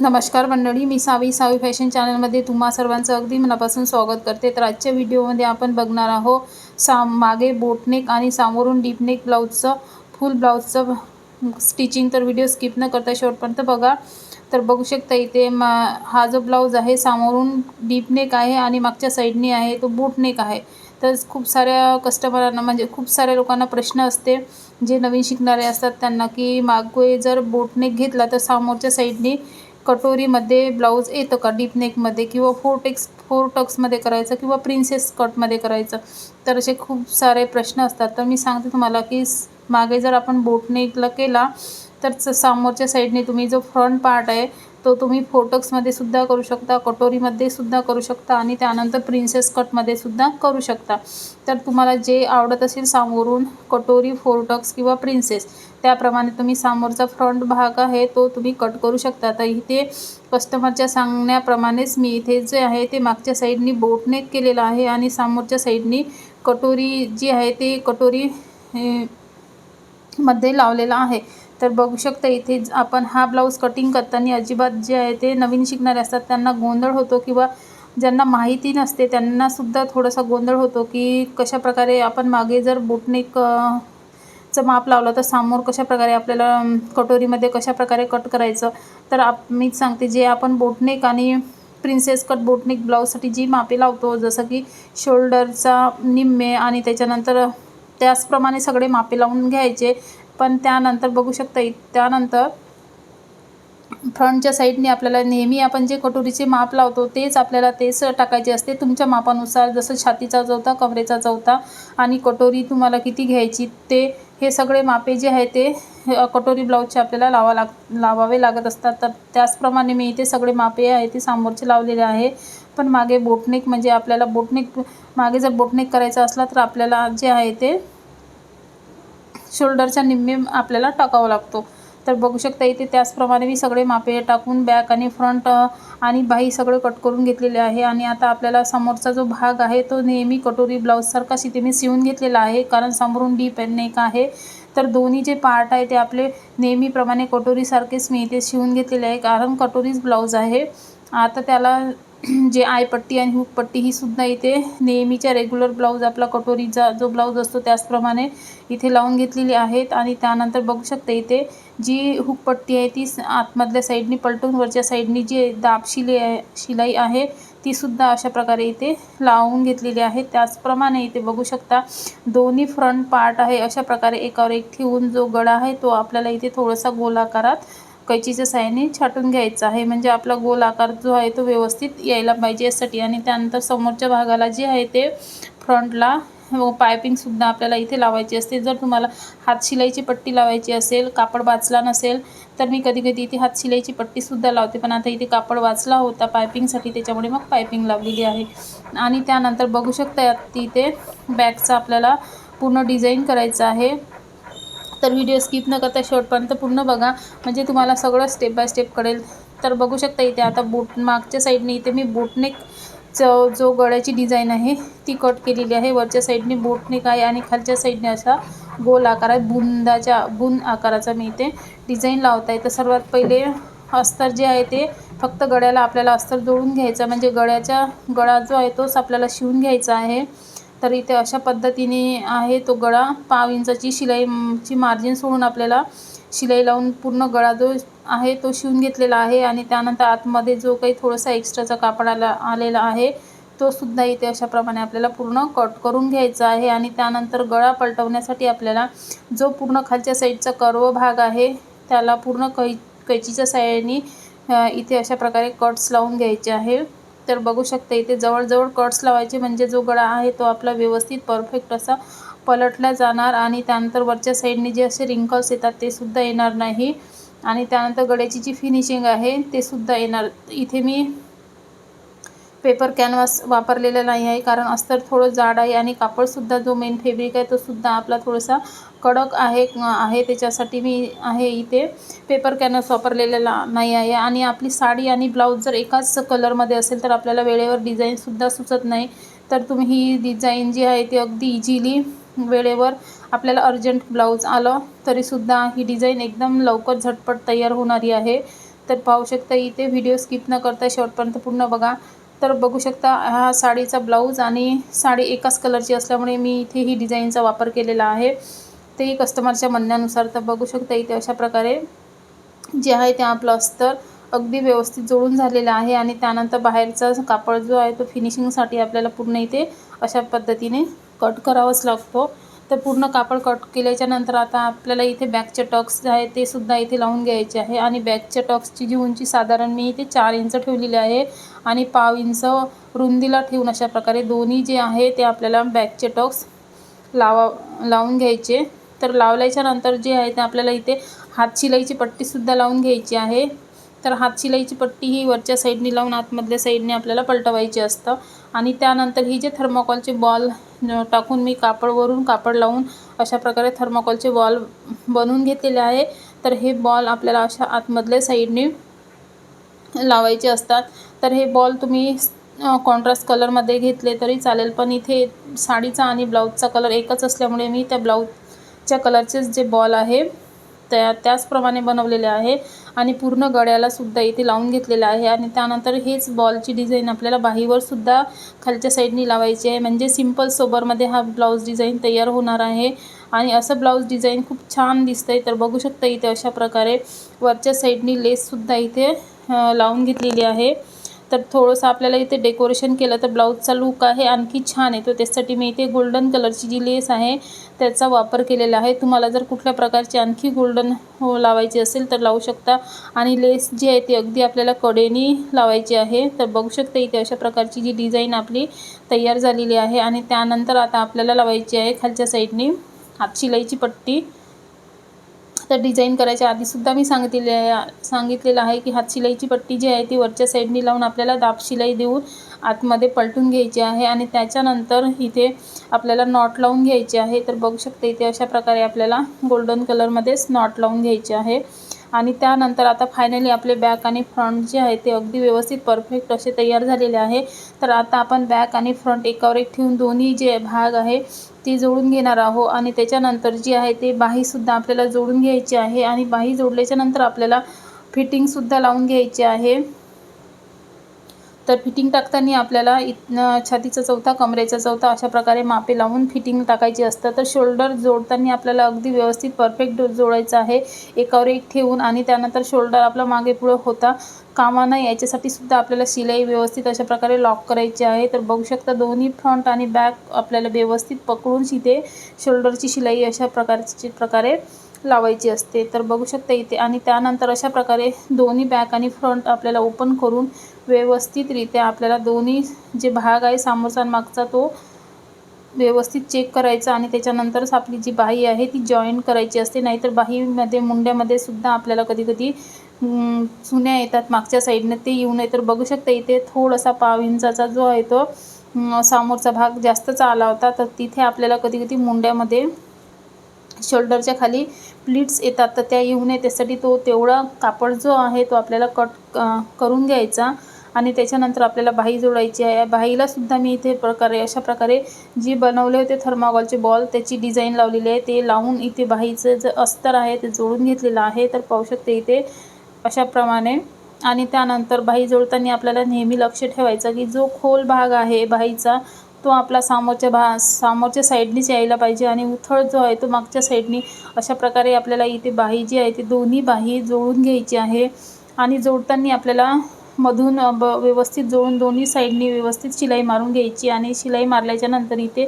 नमस्कार मंडळी मी सावी सावी फॅशन चॅनलमध्ये तुम्हा सर्वांचं अगदी मनापासून स्वागत करते. तर आजच्या व्हिडिओमध्ये आपण बघणार आहोत सा मागे बोटनेक आणि सामोरून डीपनेक ब्लाऊजचं फुल ब्लाऊजचं स्टिचिंग तर व्हिडिओ स्किप न करता शेवटपर्यंत बघा. तर बघू शकता इथे मा हा जो ब्लाऊज आहे सामोरून डीपनेक आहे आणि मागच्या साईडने आहे तो बोटनेक आहे. तर खूप साऱ्या कस्टमरांना म्हणजे खूप साऱ्या लोकांना प्रश्न असते. जे नवीन शिकणारे असतात त्यांना की मागे जर बोटनेक घेतला तर समोरच्या साईडने कटोरीमध्ये ब्लाऊज येतं का डीप नेकमध्ये किंवा फोर टेक्स फोर टक्समध्ये करायचं किंवा प्रिन्सेस कटमध्ये करायचं? तर असे खूप सारे प्रश्न असतात. तर मी सांगते तुम्हाला की मागे जर आपण बोटनेकला केला तर समोरच्या साईडने तुम्ही जो फ्रंट पार्ट आहे तो तुम्ही फोटक्समध्ये सुद्धा करू शकता कटोरीमध्ये सुद्धा करू शकता आणि त्यानंतर प्रिन्सेस कटमध्ये सुद्धा करू शकता. तर तुम्हाला जे आवडत असेल समोरून कटोरी फोरटक्स किंवा प्रिन्सेस त्याप्रमाणे तुम्ही समोरचा फ्रंट भाग आहे तो तुम्ही कट करू शकता. तर इथे कस्टमरच्या सांगण्याप्रमाणेच मी इथे जे आहे ते मागच्या साईडनी बोटनेक केलेलं आहे आणि समोरच्या साईडनी कटोरी जी आहे ते कटोरी मध्ये लावलेला आहे. तर बघू शकता इथे आपण हा ब्लाऊज कटिंग करताना अजिबात जे आहे ते नवीन शिकणारे असतात. त्यांना गोंधळ होतो किंवा ज्यांना माहिती नसते त्यांनासुद्धा थोडासा गोंधळ होतो की कशाप्रकारे आपण मागे जर बोटनेक चं माप लावलं तर समोर कशाप्रकारे आपल्याला कटोरीमध्ये कशाप्रकारे कट करायचं? तर आप मी सांगते जे आपण बोटनेक आणि प्रिन्सेस कट बोटनेक ब्लाऊजसाठी जी मापे लावतो जसं की शोल्डरचा निम्मे आणि त्याच्यानंतर त्याचप्रमाणे सगळे मापे लावून घ्यायचे. पण त्यानंतर बघू शकता त्यानंतर फ्रंटच्या साईडने आपल्याला नेहमी आपण जे कटोरीचे माप लावतो तेच आपल्याला तेच टाकायचे असते. तुमच्या मापानुसार जसं छातीचा चौथा कमरेचा चौथा आणि कटोरी तुम्हाला किती घ्यायची ते हे सगळे मापे जे आहे ते कटोरी ब्लाऊजचे आपल्याला लावा लाग लावावे लागत असतात. तर त्याचप्रमाणे मी इथे सगळे मापे आहे ते समोरचे लावलेले आहे. पण मागे बोटनेक म्हणजे आपल्याला बोटनेक मागे जर बोटनेक करायचा असला तर आपल्याला जे आहे ते शोल्डरच्या निम्मे आपल्याला टाकावा लागतो. तर बघू शकता इथे त्याचप्रमाणे मी सगळे मापे टाकून बॅक आणि फ्रंट आणि बाही सगळं कट करून घेतलेले आहे. आणि आता आपल्याला समोरचा जो भाग आहे तो नेहमी कटोरी ब्लाऊजसारखाच इथे मी शिवून घेतलेला आहे कारण समोरून डीप नेक आहे. तर दोन्ही जे पार्ट आहे ते आपले नेहमीप्रमाणे कटोरीसारखेच मी इथे शिवून घेतलेले आहे कारण कटोरीच ब्लाऊज आहे. आता त्याला जे आयपट्टी आणि हुकपट्टी ही सुद्धा इथे नेहमीच्या रेग्युलर ब्लाऊज आपला कटोरीचा जो ब्लाऊज असतो त्याचप्रमाणे इथे लावून घेतलेली आहेत आणि त्यानंतर बघू शकते इथे जी हुकपट्टी आहे ती आतमधल्या साईडनी पलटून वरच्या साईडनी जी दाब शिले आहे शिलाई आहे ती सुद्धा अशा प्रकारे इथे लावून घेतलेली आहे. त्याचप्रमाणे इथे बघू शकता दोन्ही फ्रंट पार्ट आहे. अशा प्रकारे एकावर एक ठेवून जो गळा आहे तो आपल्याला इथे थोडासा गोलाकारात कैचीच्या साह्याने छाटून घ्यायचं आहे म्हणजे आपला गोल आकार जो आहे तो व्यवस्थित यायला पाहिजे यासाठी. आणि त्यानंतर समोरच्या भागाला जे आहे ते फ्रंटला पायपिंगसुद्धा आपल्याला इथे लावायची असते. जर तुम्हाला हात शिलाईची पट्टी लावायची असेल कापड वाचला नसेल तर मी कधी कधी इथे हात शिलाईची पट्टीसुद्धा लावते. पण आता इथे कापड वाचला होता पायपिंगसाठी त्याच्यामुळे मग पायपिंग लावलेली आहे. आणि त्यानंतर बघू शकता तिथे बॅगचा आपल्याला पूर्ण डिझाईन करायचं आहे. तर व्हिडिओ स्किप न करता शेवटपर्यंत पूर्ण बघा. म्हणजे तुम्हाला सगळं स्टेप बाय स्टेप कळेल. तर बघू शकता इथे आता बोट मागच्या साईडने इथे मी बोटनेक जो जो गळ्याची डिझाईन आहे ती कट केलेली आहे. वरच्या साईडने बोटनेक आहे आणि खालच्या साईडने असा गोल आकारात बुंदाच्या बुंद आकाराचा मी इथे डिझाईन लावत आहे तर सर्वात पहिले अस्तर जे आहे ते फक्त गळ्याला आपल्याला अस्तर जोडून घ्यायचा म्हणजे गळ्याच्या गळा जो आहे तोच आपल्याला शिवून घ्यायचा आहे. तर इथे अशा पद्धतीने आहे तो गळा. पाव इंचाची शिलाईची मार्जिन सोडून आपल्याला शिलाई लावून पूर्ण गळा जो आहे तो शिवून घेतलेला आहे. आणि त्यानंतर आतमध्ये जो काही थोडासा एक्स्ट्राचा कापड आला आलेला आहे तो सुद्धा इथे अशाप्रमाणे आपल्याला पूर्ण कट करून घ्यायचा आहे. आणि त्यानंतर गळा पलटवण्यासाठी आपल्याला जो पूर्ण खालच्या साईडचा कर्व भाग आहे त्याला पूर्ण कै कैचीच्या साह्याने इथे अशा प्रकारे कट्स लावून घ्यायचे आहे. तर बघू शकता इथे जवळजवळ कट्स लावायचे म्हणजे जो गळा आहे तो आपला व्यवस्थित परफेक्ट असा पलटला जाणार आणि त्यानंतर वरच्या साईडने जे असे रिंकल्स येतात ते सुद्धा येणार नाही. आणि त्यानंतर गळ्याची जी फिनिशिंग आहे ते सुद्धा येणार. इथे मी पेपर कॅनव्हास वापरलेला नाही आहे. कारण अस्तर थोडं जाड आहे आणि कापडसुद्धा जो मेन फेब्रिक आहे तोसुद्धा आपला थोडासा कडक आहे आहे. त्याच्यासाठी मी आहे इथे. पेपर कॅनव्हास वापरलेला नाही आहे. आणि आपली साडी आणि ब्लाऊज जर एकाच कलरमध्ये असेल तर आपल्याला वेळेवर डिझाईनसुद्धा सुचत नाही. तर तुम्ही ही डिझाईन जी आहे ती अगदी इझिली वेळेवर आपल्याला अर्जंट ब्लाऊज आलं तरीसुद्धा ही डिझाईन एकदम लवकर झटपट तयार होणारी आहे. तर पाहू शकता इथे व्हिडिओ स्किप न करता शेवटपर्यंत पूर्ण बघा. तर बघू शकता हा साडीचा ब्लाऊज आणि साडी एकाच कलरची असल्यामुळे मी इथे ही डिझाईनचा वापर केलेला आहे. ते कस्टमरच्या म्हणण्यानुसार तर बघू शकता इथे अशा प्रकारे जे आहे ते आपलं अस्तर अगदी व्यवस्थित जोडून झालेलं आहे आणि त्यानंतर बाहेरचा कापड जो आहे तो फिनिशिंगसाठी आपल्याला पूर्ण इथे अशा पद्धतीने कट करावाच लागतो. तर पूर्ण कापड कट केल्याच्यानंतर आता आपल्याला इथे बॅकचे टॉक्स जे आहे ते सुद्धा इथे लावून घ्यायचे आहे. आणि बॅकच्या टॉक्सची जी उंची साधारण मी इथे चार इंच ठेवलेली आहे. आणि पाव इंच रुंदीला ठेवून अशा प्रकारे दोन्ही जे आहे ते आपल्याला बॅकचे टॉक्स लावा लावून घ्यायचे. तर लावल्याच्या नंतर जे आहे ते आपल्याला इथे हात शिलाईची पट्टीसुद्धा लावून घ्यायची आहे. तर हात शिलाईची पट्टी ही वरच्या साईडने लावून आतमधल्या साईडने आपल्याला पलटवायची असतं. आणि त्यानंतर ही जे थर्माकॉलचे बॉल टाकून मी कापडवरून कापड लावून अशा प्रकारे थर्माकॉलचे बॉल बनवून घेतलेले आहे. तर हे बॉल आपल्याला अशा आतमधल्या साईडने लावायचे असतात. तर हे बॉल तुम्ही कॉन्ट्रास्ट कलरमध्ये घेतले तरी चालेल पण इथे साडीचा आणि ब्लाऊजचा कलर एकच असल्यामुळे मी त्या ब्लाऊजच्या कलरचेच जे बॉल आहे त्या त्याचप्रमाणे बनवलेले आहे आणि पूर्ण गळ्याला सुद्धा इथे लावून घेतलेलं आहे आणि त्यानंतर हेच बॉलची डिझाईन आपल्याला बाहीवर सुद्धा खालच्या साईडनी लावायची आहे. म्हणजे सिंपल सोबरमध्ये हा ब्लाऊज डिझाईन तयार होणार आहे आणि असं ब्लाऊज डिझाईन खूप छान दिसतंय. तर बघू शकता इथे अशा प्रकारे वरच्या साईडनी लेससुद्धा इथे लावून घेतलेली आहे. तर थोडंसं आपल्याला इथे डेकोरेशन केलं तर ब्लाऊजचा लूक आहे आणखी छान येतो त्यासाठी मी इथे गोल्डन कलरची जी लेस आहे त्याचा वापर केलेला आहे. तुम्हाला जर कुठल्या प्रकारची आणखी गोल्डन हो लावायची असेल तर लावू शकता. आणि लेस जी आहे ती अगदी आपल्याला कडेनी लावायची आहे. तर बघू शकता इथे अशा प्रकारची जी डिझाईन आपली तयार झालेली आहे. आणि त्यानंतर आता आपल्याला लावायची आहे खालच्या साईडनी हात शिलाईची पट्टी. तर डिझाईन करायच्या आधीसुद्धा मी सांगितले सांगितलेलं आहे की हात शिलाईची पट्टी जी आहे ती वरच्या साईडनी लावून आपल्याला दाब शिलाई देऊन आतमध्ये पलटून घ्यायची आहे आणि त्याच्यानंतर इथे आपल्याला नॉट लावून घ्यायची आहे. तर बघू शकते इथे अशा प्रकारे आपल्याला गोल्डन कलरमध्येच नॉट लावून घ्यायचे आहे. आणि त्यानंतर आता फायनली आपले बॅक आणि फ्रंट जे आहे ते अगदी व्यवस्थित परफेक्ट असे तयार झालेले आहे. तर आता आपण बॅक आणि फ्रंट एकावर एक ठेवून दोन्ही जे भाग आहे ती जोडून घेणार आहोत. आणि त्याच्यानंतर जी आहे ते बाहीसुद्धा आपल्याला जोडून घ्यायची आहे. आणि बाही जोडल्याच्यानंतर आपल्याला फिटिंगसुद्धा लावून घ्यायची आहे. तर फिटिंग टाकताना आपल्याला इथनं छातीचा चौथा कमरेचा चौथा अशा प्रकारे मापे लावून फिटिंग टाकायची असतं. तर शोल्डर जोडताना आपल्याला अगदी व्यवस्थित परफेक्ट जोडायचं आहे. एकावर एक ठेवून आणि त्यानंतर शोल्डर आपला मागे पुढं होता कामा नाही याच्यासाठी सुद्धा आपल्याला शिलाई व्यवस्थित अशा प्रकारे लॉक करायची आहे. तर बघू शकता दोन्ही फ्रंट आणि बॅक आपल्याला व्यवस्थित पकडून शिते शोल्डरची शिलाई अशा प्रकारची प्रकारे लावायची असते. तर बघू शकता इथे. आणि त्यानंतर अशा प्रकारे दोन्ही बॅक आणि फ्रंट आपल्याला ओपन करून व्यवस्थितरित्या आपल्याला दोन्ही जे भाग आहे सामोरचा मागचा तो व्यवस्थित चेक करायचा आणि त्याच्यानंतरच आपली जी बाही आहे ती जॉईन करायची असते. नाहीतर बाहीमध्ये मुंड्यामध्ये सुद्धा आपल्याला कधी कधी चुन्या येतात मागच्या साईडनं ते येऊ नये. तर बघू शकता इथे थोडासा पाव इंचाचा जो आहे तो समोरचा भाग जास्तच आला होता. तर तिथे आपल्याला कधी कधी मुंड्यामध्ये शोल्डरच्या खाली प्लीट्स येतात तर त्या येऊ नये त्यासाठी तो तेवढा कापड जो आहे तो आपल्याला कट करून घ्यायचा आणि त्याच्यानंतर आपल्याला बाही जोडायची आहे. बाहीला सुद्धा मी इथे प्रकारे अशा प्रकारे जी बनवले होते थर्माकॉलचे बॉल त्याची डिझाईन लावलेली आहे. ते लावून इथे बाहीचं जे अस्तर आहे ते जोडून घेतलेलं आहे. तर पाहू शकते इथे अशाप्रमाणे आणि त्यानंतर बाही जोडताना आपल्याला नेहमी लक्ष ठेवायचं की जो खोल भाग आहे बाहीचा तो आपला समोरच्या भा समोरच्या साईडनीच यायला पाहिजे आणि उथळ जो आहे तो मागच्या साईडनी अशा प्रकारे आपल्याला इथे बाही जी आहे ती दोन्ही बाही जोडून घ्यायची आहे आणि जोडताना आपल्याला मधून ब व्यवस्थित जोडून दोन्ही साईडनी व्यवस्थित शिलाई मारून घ्यायची आणि शिलाई मारल्याच्या नंतर इथे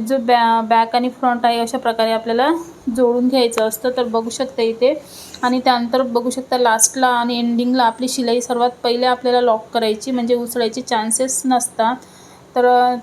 जो बॅ बॅक आणि फ्रंट आहे अशा प्रकारे आपल्याला जोडून घ्यायचं असतं. तर बघू शकता इथे. आणि त्यानंतर बघू शकता लास्टला आणि एंडिंगला आपली शिलाई सर्वात पहिले आपल्याला लॉक करायची. म्हणजे उसळायचे चान्सेस नसतात. तर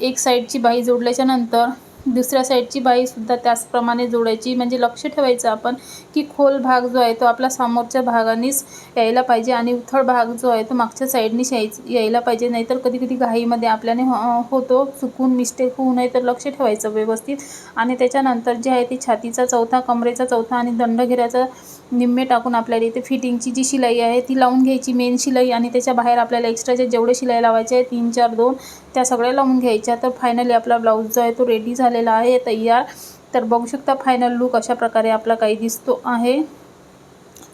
एक साईडची बाई जोडल्याच्या नंतर दुसऱ्या साईडची बाईसुद्धा त्याचप्रमाणे जोडायची. म्हणजे लक्ष ठेवायचं आपण की खोल भाग जो आहे तो आपला समोरच्या भागानेच यायला पाहिजे आणि उथळ भाग जो आहे तो मागच्या साईडनेच यायच यायला पाहिजे. नाहीतर कधी कधी घाईमध्ये आपल्याने होतो चुकून मिस्टेक होऊ नये तर लक्ष ठेवायचं व्यवस्थित. आणि त्याच्यानंतर जे आहे ते छातीचा चौथा कमरेचा चौथा आणि दंडघेऱ्याचा निम्मे टाकून आपल्याला इथे फिटिंगची जी शिलाई आहे ती लावून घ्यायची. मेन शिलाई आणि त्याच्या बाहेर आपल्याला एक्स्ट्राच्या जेवढे शिलाई लावायचे आहे तीन चार दोन त्या सगळ्या लावून घ्यायच्या. तर फायनली आपला ब्लाऊज जो आहे तो रेडी झालेला आहे तयार. तर बघू शकता फायनल लूक अशा प्रकारे आपला काही दिसतो आहे.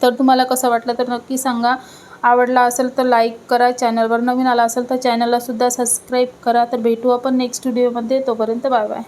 तर तुम्हाला कसं वाटलं तर नक्की सांगा. आवडला असेल तर लाईक करा. चॅनलवर नवीन आला असेल तर चॅनललासुद्धा सबस्क्राईब करा. तर भेटू आपण नेक्स्ट व्हिडिओमध्ये तोपर्यंत बाय बाय